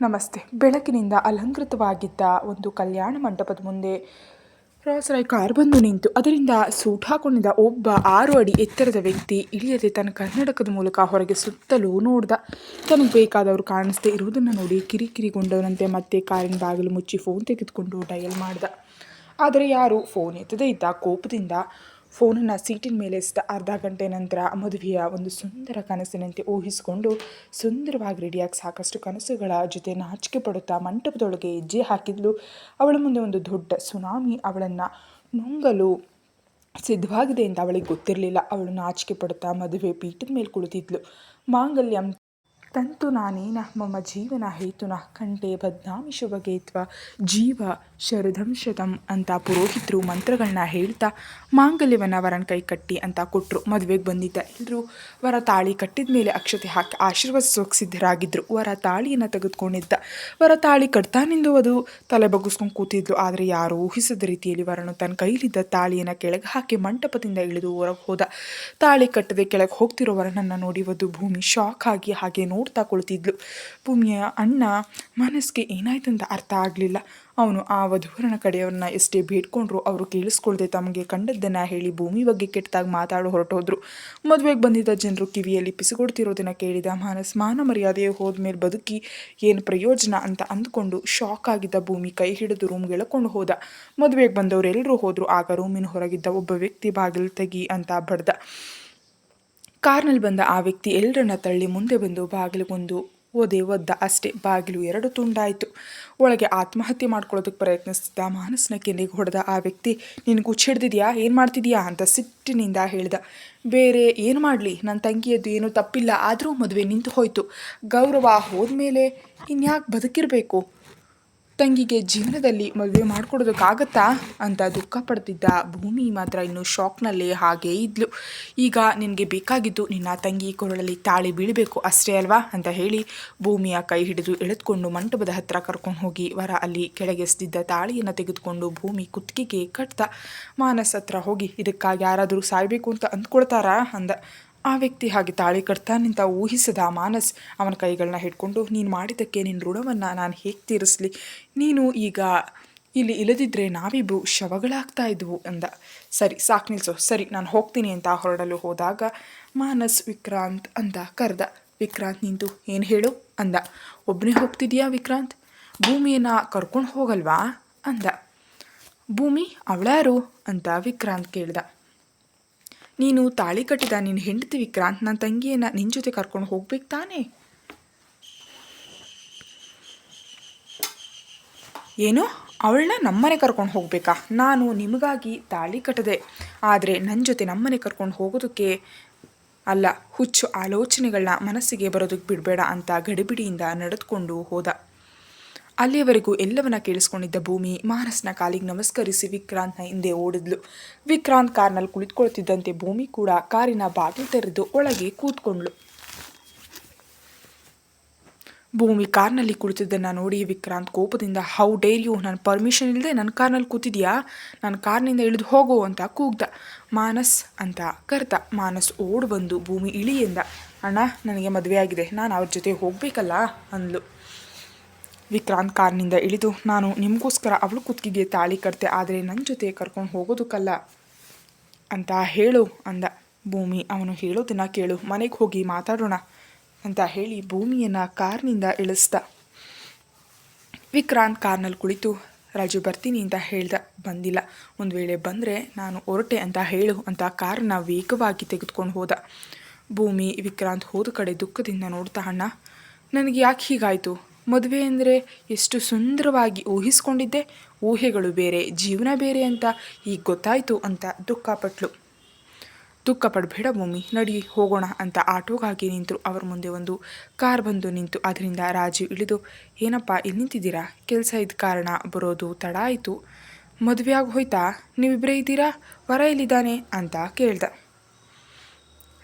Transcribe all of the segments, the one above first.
ನಮಸ್ತೆ. ಬೆಳಕಿನಿಂದ ಅಲಂಕೃತವಾಗಿದ್ದ ಒಂದು ಕಲ್ಯಾಣ ಮಂಟಪದ ಮುಂದೆ ರಾಯ್ ಕಾರ್ ಬಂದು ನಿಂತು, ಅದರಿಂದ ಸೂಟ್ ಹಾಕೊಂಡಿದ್ದ ಒಬ್ಬ ಆರು ಅಡಿ ಎತ್ತರದ ವ್ಯಕ್ತಿ ಇಳಿಯದೆ ತನ್ನ ಕನ್ನಡಕದ ಮೂಲಕ ಹೊರಗೆ ಸುತ್ತಲೂ ನೋಡ್ದ. ತನಗೆ ಬೇಕಾದವರು ಕಾಣಿಸ್ದೇ ಇರುವುದನ್ನು ನೋಡಿ ಕಿರಿಕಿರಿಗೊಂಡವನಂತೆ ಮತ್ತೆ ಕಾರಿನ ಬಾಗಿಲು ಮುಚ್ಚಿ ಫೋನ್ ತೆಗೆದುಕೊಂಡು ಡಯಲ್ ಮಾಡ್ದ. ಆದರೆ ಯಾರು ಫೋನ್ ಎತ್ತದೇ ಇದ್ದ, ಕೋಪದಿಂದ ಫೋನನ್ನು ಸೀಟಿನ ಮೇಲೆ ಸ್ತ ಅರ್ಧ ಗಂಟೆ ನಂತರ ಮದುವೆಯ ಒಂದು ಸುಂದರ ಕನಸಿನಂತೆ ಊಹಿಸಿಕೊಂಡು ಸುಂದರವಾಗಿ ರೆಡಿಯಾಗಿ ಸಾಕಷ್ಟು ಕನಸುಗಳ ಜೊತೆ ನಾಚಿಕೆ ಪಡುತ್ತಾ ಮಂಟಪದೊಳಗೆ ಹೆಜ್ಜೆ ಹಾಕಿದ್ಲು. ಅವಳ ಮುಂದೆ ಒಂದು ದೊಡ್ಡ ಸುನಾಮಿ ಅವಳನ್ನು ನುಂಗಲು ಸಿದ್ಧವಾಗಿದೆ ಅಂತ ಅವಳಿಗೆ ಗೊತ್ತಿರಲಿಲ್ಲ. ಅವಳು ನಾಚಿಕೆ ಪಡುತ್ತಾ ಮದುವೆ ಪೀಠದ ಮೇಲೆ ಕುಳಿತಿದ್ಲು. ಮಾಂಗಲ್ಯಂ ತಂತು ನಾನೇನ, ಮಮ ಜೀವನ ಹೇತುನ ಕಂಠೆ ಬದ್ನಾಮಿ ಶುಭಗೇತ್ವ, ಜೀವ ಶರಧಂ ಶತಂ ಅಂತ ಪುರೋಹಿತರು ಮಂತ್ರಗಳನ್ನ ಹೇಳ್ತಾ ಮಾಂಗಲ್ಯವನ್ನು ವರನ ಕೈ ಕಟ್ಟಿ ಅಂತ ಕೊಟ್ಟರು ಮದುವೆಗೆ ಬಂದಿದ್ದ ಎಲ್ಲರೂ ವರ ತಾಳಿ ಕಟ್ಟಿದ ಮೇಲೆ ಅಕ್ಷತೆ ಹಾಕಿ ಆಶೀರ್ವದಿಸೋಕೆ ಸಿದ್ಧರಾಗಿದ್ದರು ವರ ತಾಳಿಯನ್ನು ತೆಗೆದುಕೊಂಡಿದ್ದ. ವರ ತಾಳಿ ಕಟ್ತಾನಿಂದು ಅದು ತಲೆ ಬಗ್ಗಿಸ್ಕೊಂಡು ಕೂತಿದ್ಲು. ಆದರೆ ಯಾರು ಊಹಿಸದ ರೀತಿಯಲ್ಲಿ ವರನು ತನ್ನ ಕೈಲಿದ್ದ ತಾಳಿಯನ್ನು ಕೆಳಗೆ ಹಾಕಿ ಮಂಟಪದಿಂದ ಇಳಿದು ಹೊರಗೆ ಹೋದ. ತಾಳಿ ಕಟ್ಟದೆ ಕೆಳಗೆ ಹೋಗ್ತಿರೋ ವರನನ್ನು ನೋಡಿ ಒಂದು ಭೂಮಿ ಶಾಕ್ ಆಗಿ ಹಾಗೆ ನೋಡ್ತಾ ಕುಳಿತಿದ್ಲು ಭೂಮಿಯ ಅಣ್ಣ ಮನಸ್ಸಿಗೆ ಏನಾಯ್ತು ಅಂತ ಅರ್ಥ ಆಗಲಿಲ್ಲ. ಅವನು ಆ ವಧುವರನ ಕಡೆಯವ್ರನ್ನ ಎಷ್ಟೇ ಬೇಡ್ಕೊಂಡ್ರು ಅವರು ಕೇಳಿಸ್ಕೊಳ್ದೆ ತಮಗೆ ಕಂಡದ್ದನ್ನು ಹೇಳಿ ಭೂಮಿ ಬಗ್ಗೆ ಕೆಟ್ಟದಾಗಿ ಮಾತಾಡೋ ಹೊರಟೋದ್ರು. ಮದುವೆಗೆ ಬಂದಿದ್ದ ಜನರು ಕಿವಿಯಲ್ಲಿ ಪಿಸುಗೊಡ್ತಿರೋದನ್ನು ಕೇಳಿದ ಮಾನಸ್ ಮಾನ ಮರ್ಯಾದೆ ಹೋದ್ಮೇಲೆ ಬದುಕಿ ಏನು ಪ್ರಯೋಜನ ಅಂತ ಅಂದ್ಕೊಂಡು ಶಾಕ್ ಆಗಿದ್ದ ಭೂಮಿ ಕೈ ಹಿಡಿದು ರೂಮ್ಗೆ ಎಳ್ಕೊಂಡು ಹೋದ. ಮದುವೆಗೆ ಬಂದವರೆಲ್ಲರೂ ಹೋದರು, ಆಗ ರೂಮಿನ ಹೊರಗಿದ್ದ ಒಬ್ಬ ವ್ಯಕ್ತಿ ಬಾಗಿಲು ತೆಗಿ ಅಂತ ಬಡ್ದ. ಕಾರ್ನಲ್ಲಿ ಬಂದ ಆ ವ್ಯಕ್ತಿ ಎಲ್ಲರನ್ನ ತಳ್ಳಿ ಮುಂದೆ ಬಂದು ಬಾಗಿಲಿಗೊಂದು ಓದೆ ಒದ್ದ ಅಷ್ಟೇ. ಬಾಗಿಲು ಎರಡು ತುಂಡಾಯಿತು. ಒಳಗೆ ಆತ್ಮಹತ್ಯೆ ಮಾಡ್ಕೊಳ್ಳೋದಕ್ಕೆ ಪ್ರಯತ್ನಿಸ್ತಿದ್ದ ಮಾನಸ್ನ ಕೆನ್ನೆಗೆ ಹೊಡೆದ ಆ ವ್ಯಕ್ತಿ ನಿನಗೆ ಹಿಡ್ದಿದ್ಯಾ? ಏನು ಮಾಡ್ತಿದ್ಯಾ? ಅಂತ ಸಿಟ್ಟಿನಿಂದ ಹೇಳ್ದ. ಬೇರೆ ಏನು ಮಾಡಲಿ? ನನ್ನ ತಂಗಿಯದ್ದು ಏನೂ ತಪ್ಪಿಲ್ಲ. ಆದರೂ ಮದುವೆ ನಿಂತು ಹೋಯಿತು. ಗೌರವ ಹೋದ್ಮೇಲೆ ಇನ್ಯಾಕೆ ಬದುಕಿರಬೇಕು? ತಂಗಿಗೆ ಜೀವನದಲ್ಲಿ ಮದುವೆ ಮಾಡಿಕೊಡೋದಕ್ಕಾಗತ್ತಾ ಅಂತ ದುಃಖ ಪಡ್ತಿದ್ದ ಭೂಮಿ ಮಾತ್ರ ಇನ್ನು ಶಾಕ್ನಲ್ಲಿ ಹಾಗೇ ಇದ್ಲು. ಈಗ ನಿನಗೆ ಬೇಕಾಗಿದ್ದು ನಿನ್ನ ತಂಗಿ ಕೊರಳಲ್ಲಿ ತಾಳಿ ಬೀಳಬೇಕು ಅಷ್ಟೇ ಅಲ್ವಾ ಅಂತ ಹೇಳಿ ಭೂಮಿಯ ಕೈ ಹಿಡಿದು ಎಳೆದುಕೊಂಡು ಮಂಟಪದ ಹತ್ತಿರ ಕರ್ಕೊಂಡು ಹೋಗಿ ವರ ಅಲ್ಲಿ ಕೆಳಗೆಸ್ದಿದ್ದ ತಾಳಿಯನ್ನು ತೆಗೆದುಕೊಂಡು ಭೂಮಿ ಕುತ್ತಿಗೆಗೆ ಕಟ್ತ ಮಾನಸ್ ಹತ್ರ ಹೋಗಿ ಇದಕ್ಕಾಗಿ ಯಾರಾದರೂ ಸಾಯಬೇಕು ಅಂತ ಅಂದ್ಕೊಳ್ತಾರಾ ಅಂದ. ಆ ವ್ಯಕ್ತಿ ಹಾಗೆ ತಾಳಿ ಕಟ್ತಾನಿಂತ ಊಹಿಸದ ಮಾನಸ್ ಅವನ ಕೈಗಳನ್ನ ಹಿಡ್ಕೊಂಡು, ನೀನು ಮಾಡಿದ್ದಕ್ಕೆ ನಿನ್ನ ಋಣವನ್ನು ನಾನು ಹೇಗೆ ತೀರಿಸಲಿ? ನೀನು ಈಗ ಇಲ್ಲಿ ಇಲ್ಲದಿದ್ದರೆ ನಾವಿಬ್ಬರು ಶವಗಳಾಗ್ತಾ ಇದ್ವು ಅಂದ. ಸರಿ, ಸಾಕು ನಿಲ್ಸು. ಸರಿ, ನಾನು ಹೋಗ್ತೀನಿ ಅಂತ ಹೊರಡಲು ಹೋದಾಗ ಮಾನಸ್ ವಿಕ್ರಾಂತ್ ಅಂತ ಕರೆದ. ವಿಕ್ರಾಂತ್, ನಿಂತು ಏನು ಹೇಳು? ಅಂದ. ಒಬ್ಬನೇ ಹೋಗ್ತಿದ್ಯಾ ವಿಕ್ರಾಂತ್? ಭೂಮಿಯನ್ನು ಕರ್ಕೊಂಡು ಹೋಗಲ್ವಾ? ಅಂದ. ಭೂಮಿ? ಅವಳ್ಯಾರು ಅಂತ ವಿಕ್ರಾಂತ್ ಕೇಳ್ದ. ನೀನು ತಾಳಿ ಕಟ್ಟಿದ ನಿನ್ನ ಹೆಂಡತಿ ವಿಕ್ರಾಂತ್ ನನ್ನ ತಂಗಿಯನ್ನು ನಿನ್ನ ಜೊತೆ ಕರ್ಕೊಂಡು ಹೋಗ್ಬೇಕು ತಾನೇ? ಏನು? ಅವಳನ್ನ ನಮ್ಮನೆ ಕರ್ಕೊಂಡು ಹೋಗಬೇಕಾ? ನಾನು ನಿಮಗಾಗಿ ತಾಳಿ ಕಟ್ಟದೆ. ಆದರೆ ನನ್ನ ಜೊತೆ ನಮ್ಮನೆ ಕರ್ಕೊಂಡು ಹೋಗೋದಕ್ಕೆ ಅಲ್ಲ, ಹುಚ್ಚು ಆಲೋಚನೆಗಳನ್ನ ಮನಸ್ಸಿಗೆ ಬರೋದಕ್ಕೆ ಬಿಡಬೇಡ ಅಂತ ಗಡಿಬಿಡಿಯಿಂದ ನಡೆದುಕೊಂಡು ಹೋದ. ಅಲ್ಲಿಯವರೆಗೂ ಎಲ್ಲವನ್ನ ಕೇಳಿಸ್ಕೊಂಡಿದ್ದ ಭೂಮಿ ಮಾನಸ್ನ ಕಾಲಿಗೆ ನಮಸ್ಕರಿಸಿ ವಿಕ್ರಾಂತ್ನ ಹಿಂದೆ ಓಡಿದ್ಲು. ವಿಕ್ರಾಂತ್ ಕಾರ್ನಲ್ಲಿ ಕುಳಿತುಕೊಳ್ತಿದ್ದಂತೆ ಭೂಮಿ ಕೂಡ ಕಾರಿನ ಬಾಗಿಲು ತೆರೆದು ಒಳಗೆ ಕೂತ್ಕೊಂಡ್ಳು. ಭೂಮಿ ಕಾರ್ನಲ್ಲಿ ಕುಳಿತಿದ್ದನ್ನು ನೋಡಿ ವಿಕ್ರಾಂತ್ ಕೋಪದಿಂದ, ಹೌ ಡೇರ್ ಯು? ನನ್ನ ಪರ್ಮಿಷನ್ ಇಲ್ಲದೆ ನನ್ನ ಕಾರ್ನಲ್ಲಿ ಕೂತಿದ್ಯಾ? ನನ್ನ ಕಾರ್ನಿಂದ ಇಳಿದು ಹೋಗು ಅಂತ ಕೂಗ್ದ. ಮಾನಸ್ ಅಂತ ಕರ್ತ ಮಾನಸ್ ಓಡ್ ಬಂದು ಭೂಮಿ ಇಳಿ ಎಂದ ಅಣ್ಣ, ನನಗೆ ಮದುವೆ ಆಗಿದೆ ನಾನು ಅವ್ರ ಜೊತೆ ಹೋಗಬೇಕಲ್ಲ? ಅಂದ್ಲು. ವಿಕ್ರಾಂತ್ ಕಾರ್ನಿಂದ ಇಳಿದು, ನಾನು ನಿಮಗೋಸ್ಕರ ಅವಳು ಕುತ್ತಿಗೆಗೆ ತಾಳಿ ಕಟ್ತೆ, ಆದರೆ ನನ್ನ ಜೊತೆ ಕರ್ಕೊಂಡು ಹೋಗೋದಕ್ಕಲ್ಲ ಅಂತ ಹೇಳು ಅಂದ. ಭೂಮಿ, ಅವನು ಹೇಳೋದನ್ನು ಕೇಳು, ಮನೆಗೆ ಹೋಗಿ ಮಾತಾಡೋಣ ಅಂತ ಹೇಳಿ ಭೂಮಿಯನ್ನು ಕಾರ್ನಿಂದ ಇಳಿಸ್ದ. ವಿಕ್ರಾಂತ್ ಕಾರ್ನಲ್ಲಿ ಕುಳಿತು, ರಾಜು, ಬರ್ತೀನಿ ಅಂತ ಹೇಳ್ದ. ಬಂದಿಲ್ಲ. ಒಂದು ವೇಳೆ ಬಂದರೆ ನಾನು ಹೊರಟೆ ಅಂತ ಹೇಳು ಅಂತ ಕಾರನ್ನ ವೇಗವಾಗಿ ತೆಗೆದುಕೊಂಡು ಹೋದ. ಭೂಮಿ, ವಿಕ್ರಾಂತ್ ಹೋದ ಕಡೆ ದುಃಖದಿಂದ ನೋಡ್ತಾ, ಅಣ್ಣ, ನನಗೆ ಯಾಕೆ ಹೀಗಾಯಿತು? ಮದುವೆ ಅಂದರೆ ಎಷ್ಟು ಸುಂದರವಾಗಿ ಊಹಿಸ್ಕೊಂಡಿದ್ದೆ. ಊಹೆಗಳು ಬೇರೆ, ಜೀವನ ಬೇರೆ ಅಂತ ಈಗ ಗೊತ್ತಾಯಿತು ಅಂತ ದುಃಖಪಟ್ಲು ದುಃಖ ಪಡಬೇಡ ಭೂಮಿ, ನಡಿ ಹೋಗೋಣ ಅಂತ ಆಟೋಗಾಗಿ ನಿಂತರು. ಅವರ ಮುಂದೆ ಒಂದು ಕಾರ್ ಬಂದು ನಿಂತು, ಅದರಿಂದ ರಾಜು ಇಳಿದು, ಏನಪ್ಪ, ಇಲ್ಲಿ ನಿಂತಿದ್ದೀರಾ? ಕೆಲಸ ಇದ್ದ ಕಾರಣ ಬರೋದು ತಡ ಆಯಿತು. ಮದುವೆ ಆಗಿ ಹೋಯ್ತಾ? ನೀವಿಬ್ಬರೇ ಇದ್ದೀರಾ? ವರ ಇಲ್ಲಿದ್ದಾನೆ ಅಂತ ಕೇಳ್ದ.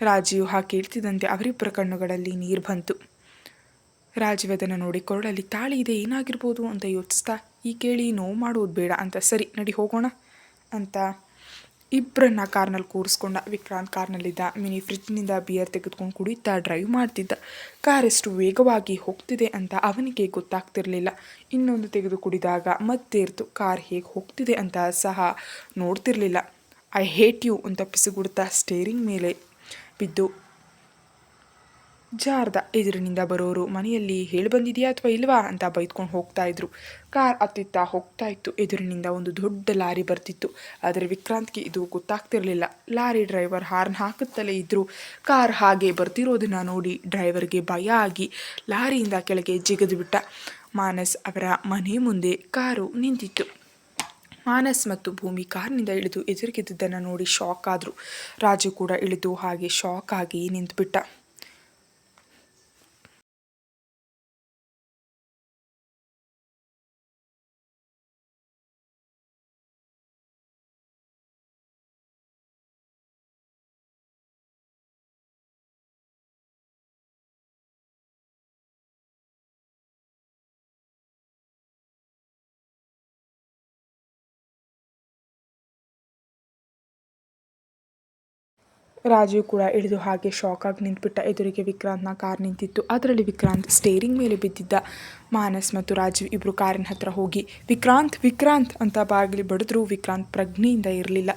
ರಾಜೀವ್ ಹಾಕಿ ಇಳ್ತಿದ್ದಂತೆ ಅವರಿಬ್ಬರ ಕಣ್ಣುಗಳಲ್ಲಿ ನೀರು ಬಂತು. ರಾಜವೇದನ ನೋಡಿ ಕೊರಳಲ್ಲಿ ತಾಳಿ ಇದೆ, ಏನಾಗಿರ್ಬೋದು ಅಂತ ಯೋಚಿಸ್ತಾ, ಈ ಕೇಳಿ ನೋವು ಮಾಡೋದು ಬೇಡ ಅಂತ, ಸರಿ, ನಡಿ ಹೋಗೋಣ ಅಂತ ಇಬ್ಬರನ್ನ ಕಾರ್ನಲ್ಲಿ ಕೂರಿಸ್ಕೊಂಡ. ವಿಕ್ರಾಂತ್ ಕಾರ್ನಲ್ಲಿದ್ದ ಮಿನಿ ಫ್ರಿಜ್ನಿಂದ ಬಿಯರ್ ತೆಗೆದುಕೊಂಡು ಕುಡಿತಾ ಡ್ರೈವ್ ಮಾಡ್ತಿದ್ದ. ಕಾರ್ ಎಷ್ಟು ವೇಗವಾಗಿ ಹೋಗ್ತಿದೆ ಅಂತ ಅವನಿಗೆ ಗೊತ್ತಾಗ್ತಿರಲಿಲ್ಲ. ಇನ್ನೊಂದು ತೆಗೆದು ಕುಡಿದಾಗ ಮತ್ತೆ ಇರ್ತು, ಕಾರ್ ಹೇಗೆ ಹೋಗ್ತಿದೆ ಅಂತ ಸಹ ನೋಡ್ತಿರಲಿಲ್ಲ. ಐ ಹೇಟ್ ಯು ಅಂತ ಪಿಸುಗುಡ್ತಾ ಸ್ಟೇರಿಂಗ್ ಮೇಲೆ ಬಿದ್ದು ಜಾರ್ದ ಎದುರಿನಿಂದ ಬರೋರು ಮನೆಯಲ್ಲಿ ಹೇಳಿ ಬಂದಿದೆಯಾ ಅಥವಾ ಇಲ್ವಾ ಅಂತ ಬೈದ್ಕೊಂಡು ಹೋಗ್ತಾ ಇದ್ರು. ಕಾರ್ ಅತ್ತಿತ್ತ ಹೋಗ್ತಾ ಇತ್ತು. ಎದುರಿನಿಂದ ಒಂದು ದೊಡ್ಡ ಲಾರಿ ಬರ್ತಿತ್ತು. ಆದರೆ ವಿಕ್ರಾಂತ್ಗೆ ಇದು ಗೊತ್ತಾಗ್ತಿರಲಿಲ್ಲ. ಲಾರಿ ಡ್ರೈವರ್ ಹಾರ್ನ್ ಹಾಕುತ್ತಲೇ ಇದ್ರು. ಕಾರ್ ಹಾಗೆ ಬರ್ತಿರೋದನ್ನ ನೋಡಿ ಡ್ರೈವರ್ಗೆ ಭಯ ಆಗಿ ಲಾರಿಯಿಂದ ಕೆಳಗೆ ಜಿಗಿದು ಬಿಟ್ಟ. ಮಾನಸ್ ಅವರ ಮನೆ ಮುಂದೆ ಕಾರು ನಿಂತಿತ್ತು. ಮಾನಸ್ ಮತ್ತು ಭೂಮಿ ಕಾರ್ನಿಂದ ಇಳಿದು ಎದುರಿಗಿದ್ದನ್ನು ನೋಡಿ ಶಾಕ್ ಆದರು. ರಾಜು ಕೂಡ ಇಳಿದು ಹಾಗೆ ಶಾಕ್ ಆಗಿ ನಿಂತುಬಿಟ್ಟ. ರಾಜೀವ್ ಕೂಡ ಇಳಿದು ಹಾಗೆ ಶಾಕ್ ಆಗಿ ನಿಂತುಬಿಟ್ಟ. ಎದುರಿಗೆ ವಿಕ್ರಾಂತ್ನ ಕಾರ್ ನಿಂತಿತ್ತು. ಅದರಲ್ಲಿ ವಿಕ್ರಾಂತ್ ಸ್ಟೇರಿಂಗ್ ಮೇಲೆ ಬಿದ್ದಿದ್ದ. ಮಾನಸ್ ಮತ್ತು ರಾಜೀವ್ ಇಬ್ಬರು ಕಾರಿನ ಹತ್ರ ಹೋಗಿ, ವಿಕ್ರಾಂತ್ ವಿಕ್ರಾಂತ್ ಅಂತ ಬಾಗಿಲು ಬಡಿದ್ರು. ವಿಕ್ರಾಂತ್ ಪ್ರಜ್ಞೆಯಿಂದ ಇರಲಿಲ್ಲ.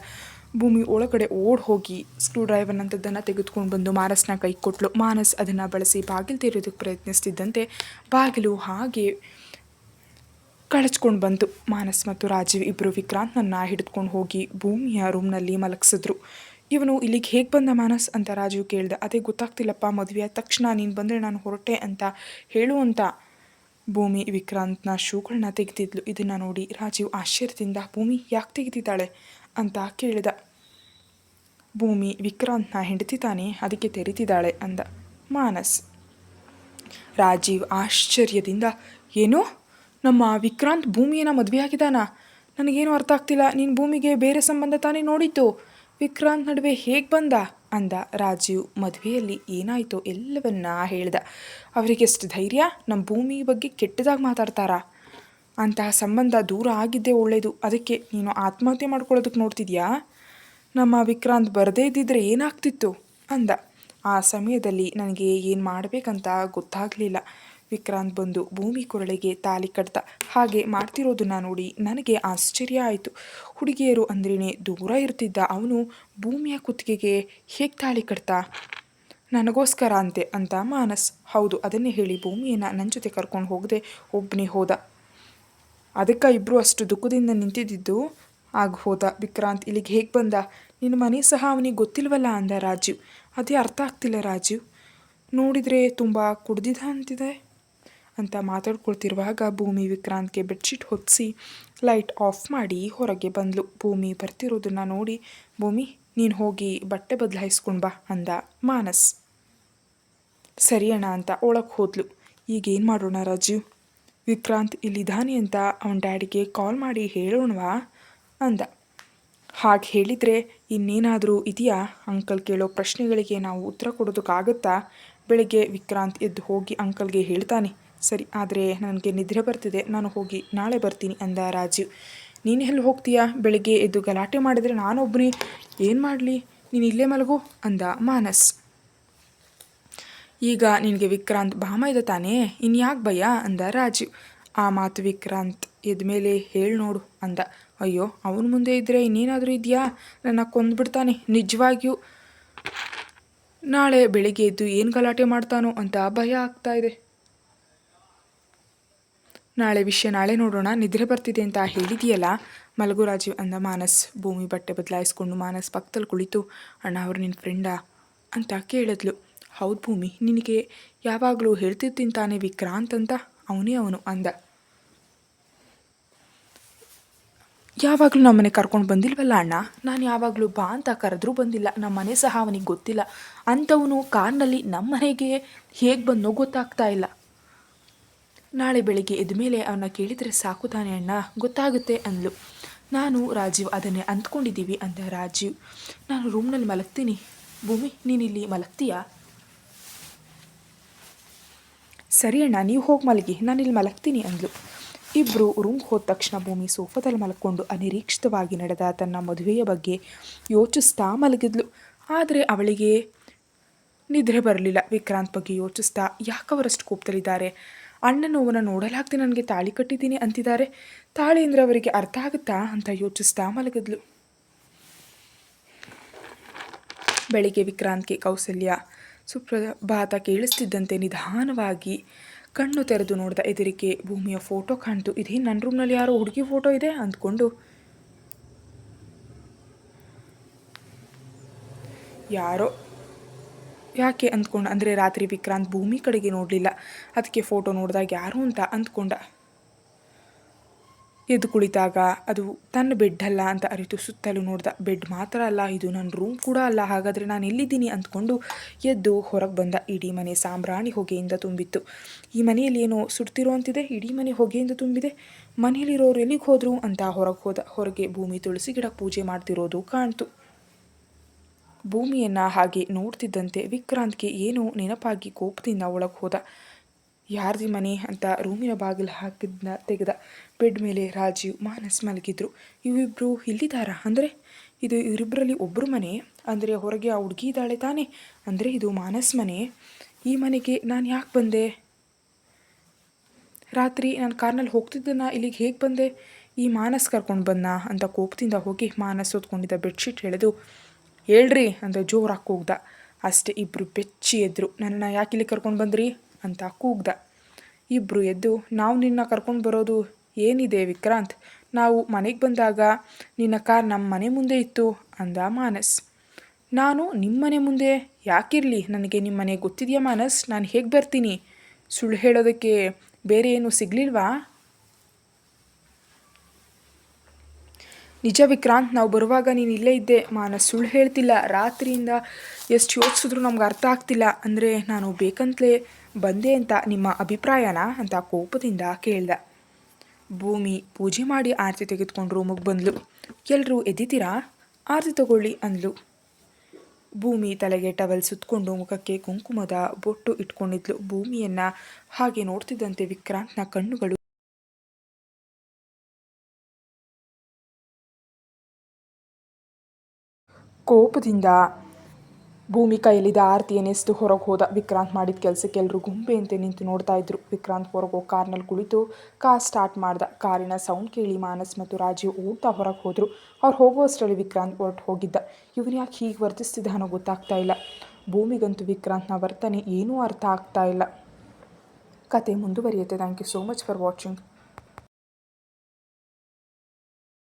ಭೂಮಿ ಒಳಗಡೆ ಓಡ್ ಹೋಗಿ ಸ್ಕ್ರೂ ಡ್ರೈವರ್ನಂಥದ್ದನ್ನು ತೆಗೆದುಕೊಂಡು ಬಂದು ಮಾನಸ್ನ ಕೈ ಕೊಟ್ಲು. ಮಾನಸ್ ಅದನ್ನು ಬಳಸಿ ಬಾಗಿಲು ತೆರೆಯೋದಕ್ಕೆ ಪ್ರಯತ್ನಿಸ್ತಿದ್ದಂತೆ ಬಾಗಿಲು ಹಾಗೆ ಕಳಚ್ಕೊಂಡು ಬಂತು. ಮಾನಸ್ ಮತ್ತು ರಾಜೀವ್ ಇಬ್ಬರು ವಿಕ್ರಾಂತ್ನನ್ನು ಹಿಡಿದುಕೊಂಡು ಹೋಗಿ ಭೂಮಿಯ ರೂಮ್ನಲ್ಲಿ ಮಲಗಿಸಿದ್ರು. ಇವನು ಇಲ್ಲಿಗೆ ಹೇಗೆ ಬಂದ ಮಾನಸ್ ಅಂತ ರಾಜು ಕೇಳ್ದ. ಅದೇ ಗೊತ್ತಾಗ್ತಿಲ್ಲಪ್ಪ, ಮದುವೆ ಆದ ತಕ್ಷಣ ನೀನು ಬಂದರೆ ನಾನು ಹೊರಟೆ ಅಂತ ಹೇಳುವಂತ ಭೂಮಿ ವಿಕ್ರಾಂತ್ನ ಶೂಗಳನ್ನ ತೆಗೆದಿದ್ಲು. ಇದನ್ನು ನೋಡಿ ರಾಜೀವ್ ಆಶ್ಚರ್ಯದಿಂದ, ಭೂಮಿ ಯಾಕೆ ತೆಗೆದಿದ್ದಾಳೆ ಅಂತ ಕೇಳಿದ. ಭೂಮಿ ವಿಕ್ರಾಂತ್ನ ಹೆಂಡತಿ ತಾನೇ ಅದಕ್ಕೆ ತೆರೆತಿದ್ದಾಳೆ ಅಂದ ಮಾನಸ್. ರಾಜೀವ್ ಆಶ್ಚರ್ಯದಿಂದ, ಏನು? ನಮ್ಮ ವಿಕ್ರಾಂತ್ ಭೂಮಿಯನ್ನು ಮದುವೆ ಆಗಿದ್ದಾನಾ? ನನಗೇನು ಅರ್ಥ ಆಗ್ತಿಲ್ಲ. ನೀನು ಭೂಮಿಗೆ ಬೇರೆ ಸಂಬಂಧ ತಾನೇ ನೋಡಿತ್ತು ವಿಕ್ರಾಂತ್ ನಡುವೆ ಹೇಗೆ ಬಂದ? ಅಂದ ರಾಜೀವ್. ಮದುವೆಯಲ್ಲಿ ಏನಾಯಿತು ಎಲ್ಲವನ್ನ ಹೇಳ್ದ. ಅವರಿಗೆಷ್ಟು ಧೈರ್ಯ? ನಮ್ಮ ಭೂಮಿ ಬಗ್ಗೆ ಕೆಟ್ಟದಾಗಿ ಮಾತಾಡ್ತಾರಾ? ಅಂತಹ ಸಂಬಂಧ ದೂರ ಆಗಿದ್ದೇ ಒಳ್ಳೆಯದು ಅದಕ್ಕೆ ನೀನು ಆತ್ಮಹತ್ಯೆ ಮಾಡ್ಕೊಳ್ಳೋದಕ್ಕೆ ನೋಡ್ತಿದ್ಯಾ? ನಮ್ಮ ವಿಕ್ರಾಂತ್ ಬರದೇ ಇದ್ದಿದ್ರೆ ಏನಾಗ್ತಿತ್ತು? ಅಂದ. ಆ ಸಮಯದಲ್ಲಿ ನನಗೆ ಏನು ಮಾಡಬೇಕಂತ ಗೊತ್ತಾಗಲಿಲ್ಲ. ವಿಕ್ರಾಂತ್ ಬಂದು ಭೂಮಿ ಕೊರಳಿಗೆ ತಾಲಿ ಕಟ್ತ ಹಾಗೆ ಮಾಡ್ತಿರೋದನ್ನ ನೋಡಿ ನನಗೆ ಆಶ್ಚರ್ಯ ಆಯಿತು. ಹುಡುಗಿಯರು ಅಂದ್ರೇ ದೂರ ಇರ್ತಿದ್ದ ಅವನು ಭೂಮಿಯ ಕುತ್ತಿಗೆಗೆ ಹೇಗೆ ತಾಳಿ ಕಟ್ತಾ? ನನಗೋಸ್ಕರ ಅಂತೆ ಅಂತ ಮಾನಸ್. ಹೌದು, ಅದನ್ನೇ ಹೇಳಿ ಭೂಮಿಯನ್ನು ನನ್ನ ಜೊತೆ ಕರ್ಕೊಂಡು ಹೋಗದೆ ಒಬ್ಬನೇ ಹೋದ. ಅದಕ್ಕೆ ಇಬ್ಬರು ಅಷ್ಟು ದುಃಖದಿಂದ ನಿಂತಿದ್ದು ಆಗ ಹೋದ. ವಿಕ್ರಾಂತ್, ಇಲ್ಲಿಗೆ ಹೇಗೆ ಬಂದ? ನಿನ್ನ ಮನೆ ಸಹ ಅವನಿಗೆ ಗೊತ್ತಿಲ್ವಲ್ಲ ಅಂದ ರಾಜೀವ್. ಅದೇ ಅರ್ಥ ಆಗ್ತಿಲ್ಲ ರಾಜೀವ್. ನೋಡಿದರೆ ತುಂಬ ಕುಡ್ದಿದ್ದ ಅಂತಿದೆ. ಅಂತ ಮಾತಾಡ್ಕೊಳ್ತಿರುವಾಗ ಭೂಮಿ ವಿಕ್ರಾಂತ್ಗೆ ಬೆಡ್ಶೀಟ್ ಹೊತ್ತಿಸಿ ಲೈಟ್ ಆಫ್ ಮಾಡಿ ಹೊರಗೆ ಬಂದ್ಲು. ಭೂಮಿ ಬರ್ತಿರೋದನ್ನ ನೋಡಿ, ಭೂಮಿ, ನೀನು ಹೋಗಿ ಬಟ್ಟೆ ಬದಲಾಯಿಸ್ಕೊಂಡು ಬಾ ಅಂದ ಮಾನಸ್. ಸರಿ ಅಣ್ಣ ಅಂತ ಒಳಗೆ ಹೋದ್ಲು. ಈಗೇನು ಮಾಡೋಣ ರಾಜೀವ್? ವಿಕ್ರಾಂತ್ ಇಲ್ಲಿದ್ದಾನೆ ಅಂತ ಅವನ ಡ್ಯಾಡಿಗೆ ಕಾಲ್ ಮಾಡಿ ಹೇಳೋಣವಾ? ಅಂದ. ಹಾಗೆ ಹೇಳಿದರೆ, ಇನ್ನೇನಾದರೂ ಇದೆಯಾ? ಅಂಕಲ್ ಕೇಳೋ ಪ್ರಶ್ನೆಗಳಿಗೆ ನಾವು ಉತ್ತರ ಕೊಡೋದಕ್ಕಾಗತ್ತಾ? ಬೆಳಗ್ಗೆ ವಿಕ್ರಾಂತ್ ಎದ್ದು ಹೋಗಿ ಅಂಕಲ್ಗೆ ಹೇಳ್ತಾನೆ. ಸರಿ, ಆದರೆ ನನಗೆ ನಿದ್ರೆ ಬರ್ತಿದೆ. ನಾನು ಹೋಗಿ ನಾಳೆ ಬರ್ತೀನಿ ಅಂದ ರಾಜೀವ್ ನೀನು ಎಲ್ಲಿ ಹೋಗ್ತೀಯಾ? ಬೆಳಿಗ್ಗೆ ಎದ್ದು ಗಲಾಟೆ ಮಾಡಿದರೆ ನಾನೊಬ್ಬನೇ ಏನು ಮಾಡಲಿ? ನೀನು ಇಲ್ಲೇ ಮಲಗು ಅಂದ ಮಾನಸ್. ಈಗ ನಿನಗೆ ವಿಕ್ರಾಂತ್ ಭಾಮ ಇದೆ ತಾನೇ? ಇನ್ಯಾಕೆ ಭಯ? ಅಂದ ರಾಜೀವ್ ಆ ಮಾತು ವಿಕ್ರಾಂತ್ ಎದ್ಮೇಲೆ ಹೇಳಿ ನೋಡು ಅಂದ. ಅಯ್ಯೋ, ಅವನ ಮುಂದೆ ಇದ್ದರೆ ಇನ್ನೇನಾದರೂ ಇದೆಯಾ? ನನ್ನ ಕೊಂದ್ಬಿಡ್ತಾನೆ, ನಿಜವಾಗಿಯೂ. ನಾಳೆ ಬೆಳಿಗ್ಗೆ ಎದ್ದು ಏನು ಗಲಾಟೆ ಮಾಡ್ತಾನೋ ಅಂತ ಭಯ ಆಗ್ತಾ ಇದೆ. ನಾಳೆ ವಿಷಯ, ನಾಳೆ ನೋಡೋಣ. ನಿದ್ರೆ ಬರ್ತಿದೆ ಅಂತ ಹೇಳಿದೆಯಲ್ಲ ಮಲಗು ರಾಜೀವ್ ಅಂದ ಮಾನಸ್. ಭೂಮಿ ಬಟ್ಟೆ ಬದಲಾಯಿಸ್ಕೊಂಡು ಮಾನಸ್ ಪಕ್ಕದಲ್ಲಿ ಕುಳಿತು, ಅಣ್ಣ ಅವ್ರು ನಿನ್ನ ಫ್ರೆಂಡಾ ಅಂತ ಕೇಳಿದ್ಲು. ಹೌದು ಭೂಮಿ, ನಿನಗೆ ಯಾವಾಗಲೂ ಹೇಳ್ತಿರ್ತೀನಿ ತಾನೇ ವಿಕ್ರಾಂತ್ ಅಂತ? ಅವನೇ ಅವನು, ಅಂದ. ಯಾವಾಗಲೂ ನಮ್ಮ ಮನೆ ಕರ್ಕೊಂಡು ಬಂದಿಲ್ವಲ್ಲ ಅಣ್ಣ? ನಾನು ಯಾವಾಗಲೂ ಬಾ ಅಂತ ಕರೆದ್ರೂ ಬಂದಿಲ್ಲ. ನಮ್ಮ ಮನೆ ಸಹ ಅವನಿಗೆ ಗೊತ್ತಿಲ್ಲ. ಅಂಥವನು ಕಾರ್ನಲ್ಲಿ ನಮ್ಮ ಮನೆಗೆ ಹೇಗೆ ಬಂದೋ ಗೊತ್ತಾಗ್ತಾ ಇಲ್ಲ. ನಾಳೆ ಬೆಳಿಗ್ಗೆ ಎದ್ದ ಮೇಲೆ ಅವನ್ನ ಕೇಳಿದರೆ ಸಾಕು ತಾನೆ ಅಣ್ಣ, ಗೊತ್ತಾಗುತ್ತೆ ಅಂದ್ಲು. ನಾನು ರಾಜೀವ್ ಅದನ್ನೇ ಅಂದ್ಕೊಂಡಿದ್ದೀವಿ ಅಂದ ರಾಜೀವ್. ನಾನು ರೂಮ್ನಲ್ಲಿ ಮಲಗ್ತೀನಿ. ಭೂಮಿ, ನೀನಿಲ್ಲಿ ಮಲಗ್ತೀಯಾ? ಸರಿ ಅಣ್ಣ, ನೀವು ಹೋಗಿ ಮಲಗಿ, ನಾನಿಲ್ಲಿ ಮಲಗ್ತೀನಿ ಅಂದ್ಲು. ಇಬ್ಬರು ರೂಮ್ ಹೋದ ತಕ್ಷಣ ಭೂಮಿ ಸೋಫಾದಲ್ಲಿ ಮಲ್ಕೊಂಡು ಅನಿರೀಕ್ಷಿತವಾಗಿ ನಡೆದ ತನ್ನ ಮದುವೆಯ ಬಗ್ಗೆ ಯೋಚಿಸ್ತಾ ಮಲಗಿದ್ಲು. ಆದರೆ ಅವಳಿಗೆ ನಿದ್ರೆ ಬರಲಿಲ್ಲ. ವಿಕ್ರಾಂತ್ ಬಗ್ಗೆ ಯೋಚಿಸ್ತಾ ಯಾಕವರಷ್ಟು ಕೋಪದಲ್ಲಿದ್ದಾರೆ? ಅಣ್ಣ ನೋವನ್ನು ನೋಡಲಾಗದೆ ನನಗೆ ತಾಳಿ ಕಟ್ಟಿದ್ದೀನಿ ಅಂತಿದ್ದಾರೆ. ತಾಳಿ ಅಂದರೆ ಅವರಿಗೆ ಅರ್ಥ ಆಗುತ್ತಾ ಅಂತ ಯೋಚಿಸ್ತಾ ಮಲಗಿದ್ಲು. ಬೆಳಿಗ್ಗೆ ವಿಕ್ರಾಂತ್ಗೆ ಕೌಸಲ್ಯ ಸುಪ್ರಭಾತ ಕೇಳಿಸ್ತಿದ್ದಂತೆ ನಿಧಾನವಾಗಿ ಕಣ್ಣು ತೆರೆದು ನೋಡಿದ ಎದುರಿಗೆ ಭೂಮಿಯ ಫೋಟೋ ಕಾಣ್ತು. ಇದೇ ನನ್ನ ರೂಮ್ನಲ್ಲಿ ಯಾರೋ ಹುಡುಗಿ ಫೋಟೋ ಇದೆ ಅಂದ್ಕೊಂಡು ಯಾರೋ ಯಾಕೆ ಅಂದ್ಕೊಂಡ? ಅಂದರೆ ರಾತ್ರಿ ವಿಕ್ರಾಂತ್ ಭೂಮಿ ಕಡೆಗೆ ನೋಡಲಿಲ್ಲ. ಅದಕ್ಕೆ ಫೋಟೋ ನೋಡಿದಾಗ ಯಾರು ಅಂತ ಅಂದ್ಕೊಂಡ. ಎದ್ದು ಕುಳಿತಾಗ, ಅದು ತನ್ನ ಬೆಡ್ ಅಲ್ಲ ಅಂತ ಅರಿತು ಸುತ್ತಲೂ ನೋಡ್ದ. ಬೆಡ್ ಮಾತ್ರ ಅಲ್ಲ, ಇದು ನನ್ನ ರೂಮ್ ಕೂಡ ಅಲ್ಲ. ಹಾಗಾದರೆ ನಾನು ಎಲ್ಲಿದ್ದೀನಿ ಅಂದ್ಕೊಂಡು ಎದ್ದು ಹೊರಗೆ ಬಂದ. ಇಡೀ ಮನೆ ಸಾಂಬ್ರಾಣಿ ಹೊಗೆಯಿಂದ ತುಂಬಿತ್ತು. ಈ ಮನೆಯಲ್ಲಿ ಏನೋ ಸುಡ್ತಿರೋಂತಿದೆ ಇಡೀ ಮನೆ ಹೊಗೆಯಿಂದ ತುಂಬಿದೆ. ಮನೆಯಲ್ಲಿರೋರು ಎಲ್ಲಿಗೆ ಹೋದರು ಅಂತ ಹೊರಗೆ ಹೋದ. ಹೊರಗೆ ಭೂಮಿ ತುಳಸಿ ಗಿಡ ಪೂಜೆ ಮಾಡ್ತಿರೋದು ಕಾಣ್ತು. ಭೂಮಿಯನ್ನು ಹಾಗೆ ನೋಡ್ತಿದ್ದಂತೆ ವಿಕ್ರಾಂತ್ಗೆ ಏನೋ ನೆನಪಾಗಿ ಕೋಪದಿಂದ ಒಳಗೆ ಹೋದ. ಯಾರ್ದಿ ಮನೆ? ಅಂತ ರೂಮಿನ ಬಾಗಿಲು ಹಾಕಿದ್ನ ತೆಗೆದ. ಬೆಡ್ ಮೇಲೆ ರಾಜೀವ್ ಮಾನಸ್ ಮಲಗಿದ್ರು. ಇವಿಬ್ಬರು ಇಲ್ಲಿದ್ದಾರ? ಅಂದರೆ? ಇದು ಇವರಿಬ್ಬರಲ್ಲಿ ಒಬ್ಬರು ಮನೆ. ಅಂದರೆ ಹೊರಗೆ ಆ ಹುಡುಗಿ ಇದ್ದಾಳೆ ತಾನೆ. ಅಂದರೆ ಇದು ಮಾನಸ್ ಮನೆ. ಈ ಮನೆಗೆ ನಾನು ಯಾಕೆ ಬಂದೆ? ರಾತ್ರಿ ನಾನು ಕಾರ್ನಲ್ಲಿ ಹೋಗ್ತಿದ್ದನ್ನ ಇಲ್ಲಿಗೆ ಹೇಗೆ ಬಂದೆ? ಈ ಮಾನಸ್ ಕರ್ಕೊಂಡು ಬಂದ ಅಂತ ಕೋಪದಿಂದ ಹೋಗಿ ಮಾನಸ್ ಓದ್ಕೊಂಡಿದ್ದ ಬೆಡ್ಶೀಟ್ ಎಳೆದು ಹೇಳ್ರಿ ಅಂತ ಜೋರಾಗಿ ಕೂಗ್ದ. ಅಷ್ಟೇ ಇಬ್ಬರು ಬೆಚ್ಚಿ ಎದ್ರು. ನನ್ನನ್ನು ಯಾಕೆ ಇಲ್ಲಿ ಕರ್ಕೊಂಡು ಬಂದ್ರಿ? ಅಂತ ಕೂಗ್ದ. ಇಬ್ಬರು ಎದ್ದು, ನಾವು ನಿನ್ನ ಕರ್ಕೊಂಡು ಬರೋದು ಏನಿದೆ ವಿಕ್ರಾಂತ್? ನಾವು ಮನೆಗೆ ಬಂದಾಗ ನಿನ್ನ ಕಾರ್ ನಮ್ಮ ಮನೆ ಮುಂದೆ ಇತ್ತು ಅಂದ ಮಾನಸ್. ನಾನು ನಿಮ್ಮ ಮನೆ ಮುಂದೆ? ಯಾಕಿರಲಿ? ನನಗೆ ನಿಮ್ಮ ಮನೆ ಗೊತ್ತಿದೆಯಾ ಮಾನಸ್? ನಾನು ಹೇಗೆ ಬರ್ತೀನಿ? ಸುಳ್ಳು ಹೇಳೋದಕ್ಕೆ ಬೇರೆ ಏನು ಸಿಗಲಿಲ್ವಾ? ನಿಜ ವಿಕ್ರಾಂತ್, ನಾವು ಬರುವಾಗ ನೀನು ಇಲ್ಲೇ ಇದ್ದೆ. ಮಾನ ಸುಳ್ಳು ಹೇಳ್ತಿಲ್ಲ. ರಾತ್ರಿಯಿಂದ ಎಷ್ಟು ಯೋಚಿಸಿದ್ರು ನಮ್ಗೆ ಅರ್ಥ ಆಗ್ತಿಲ್ಲ. ಅಂದರೆ ನಾನು ಬೇಕಂತಲೇ ಬಂದೆ ಅಂತ ನಿಮ್ಮ ಅಭಿಪ್ರಾಯನ ಅಂತ ಕೋಪದಿಂದ ಕೇಳ್ದ. ಭೂಮಿ ಪೂಜೆ ಮಾಡಿ ಆರತಿ ತೆಗೆದುಕೊಂಡು ರೂಮಿಗೆ ಬಂದ್ಲು. ಎಲ್ಲರೂ ಎದ್ದಿದ್ದೀರಾ ಆರತಿ ತಗೊಳ್ಳಿ ಅಂದ್ಲು. ಭೂಮಿ ತಲೆಗೆ ಟವೆಲ್ ಸುತ್ತಕೊಂಡು ಮುಖಕ್ಕೆ ಕುಂಕುಮದ ಬೊಟ್ಟು ಇಟ್ಕೊಂಡಿದ್ಲು. ಭೂಮಿಯನ್ನು ಹಾಗೆ ನೋಡ್ತಿದ್ದಂತೆ ವಿಕ್ರಾಂತ್ನ ಕಣ್ಣುಗಳು ಕೋಪದಿಂದ ಭೂಮಿ ಕೈಯಲ್ಲಿದ್ದ ಆರತಿಯನ್ನೆಸ್ತು ಹೊರಗೆ ಹೋದ ವಿಕ್ರಾಂತ್ ಮಾಡಿದ ಕೆಲಸಕ್ಕೆ ಎಲ್ಲರೂ ಗುಂಪೆಯಂತೆ ನಿಂತು ನೋಡ್ತಾ ಇದ್ರು. ವಿಕ್ರಾಂತ್ ಹೊರಗೆ ಹೋಗಿ ಕಾರ್ನಲ್ಲಿ ಕುಳಿತು ಕಾರ್ ಸ್ಟಾರ್ಟ್ ಮಾಡ್ದ. ಕಾರಿನ ಸೌಂಡ್ ಕೇಳಿ ಮಾನಸ್ ಮತ್ತು ರಾಜೀವ್ ಊಟ ಹೊರಗೆ ಹೋದರು. ಅವ್ರು ಹೋಗುವಷ್ಟರಲ್ಲಿ ವಿಕ್ರಾಂತ್ ಹೊರಟು ಹೋಗಿದ್ದ. ಇವನು ಯಾಕೆ ಹೀಗೆ ವರ್ತಿಸ್ತಿದ್ದಾನೋ ಗೊತ್ತಾಗ್ತಾ ಇಲ್ಲ. ಭೂಮಿಗಂತೂ ವಿಕ್ರಾಂತ್ನ ವರ್ತನೆ ಏನೂ ಅರ್ಥ ಆಗ್ತಾ ಇಲ್ಲ. ಕತೆ ಮುಂದುವರಿಯುತ್ತೆ. Thank you so much for watching